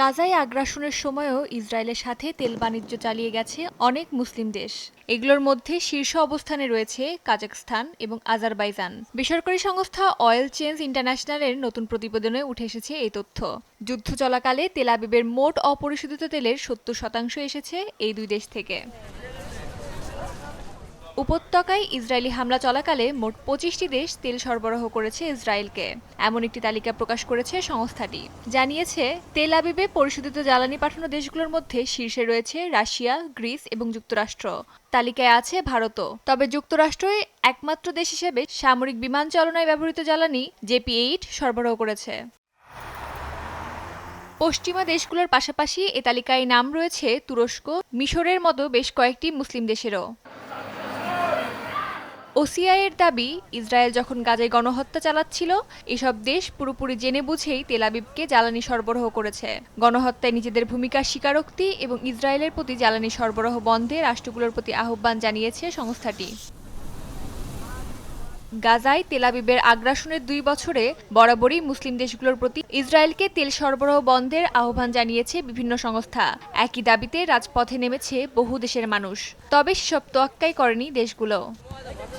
গাজায় আগ্রাসনের সময়ও ইসরায়েলের সাথে তেল বাণিজ্য চালিয়ে গেছে অনেক মুসলিম দেশ। এগুলোর মধ্যে শীর্ষ অবস্থানে রয়েছে কাজাকস্তান এবং আজারবাইজান। বেসরকারি সংস্থা অয়েল চেঞ্জ ইন্টারন্যাশনালের নতুন প্রতিবেদনে উঠে এসেছে এই তথ্য। যুদ্ধ চলাকালে তেল আবিবের মোট অপরিশোধিত তেলের সত্তর শতাংশ এসেছে এই দুই দেশ থেকে। উপত্যকায় ইসরায়েলি হামলা চলাকালে মোট পঁচিশটি দেশ তেল সরবরাহ করেছে ইসরায়েলকে। এমন একটি তালিকা প্রকাশ করেছে সংস্থাটি। জানিয়েছে, তেল আবিবে পরিশোধিত জ্বালানি পাঠানো দেশগুলোর মধ্যে শীর্ষে রয়েছে রাশিয়া, গ্রিস এবং যুক্তরাষ্ট্র। তালিকায় আছে ভারতও। তবে যুক্তরাষ্ট্রই একমাত্র দেশ হিসেবে সামরিক বিমান চালনায় ব্যবহৃত জ্বালানি জেপি এইট সরবরাহ করেছে। পশ্চিমা দেশগুলোর পাশাপাশি এ তালিকায় নাম রয়েছে তুরস্ক, মিশরের মতো বেশ কয়েকটি মুসলিম দেশেরও। ওসিআইয়ের দাবি, ইসরায়েল যখন গাজায় গণহত্যা চালাচ্ছিল, এসব দেশ পুরোপুরি জেনে বুঝেই তেলাবিবকে জ্বালানি সরবরাহ করেছে। গণহত্যায় নিজেদের ভূমিকার স্বীকারোক্তি এবং ইসরায়েলের প্রতি জ্বালানি সরবরাহ বন্ধে রাষ্ট্রগুলোর প্রতি আহ্বান জানিয়েছে সংস্থাটি। গাজায় তেলাবিবের আগ্রাসনের দুই বছরে বরাবরই মুসলিম দেশগুলোর প্রতি ইসরায়েলকে তেল সরবরাহ বন্ধের আহ্বান জানিয়েছে বিভিন্ন সংস্থা। একই দাবিতে রাজপথে নেমেছে বহু দেশের মানুষ। তবে সেসব তোয়াক্কাই করেনি দেশগুলো।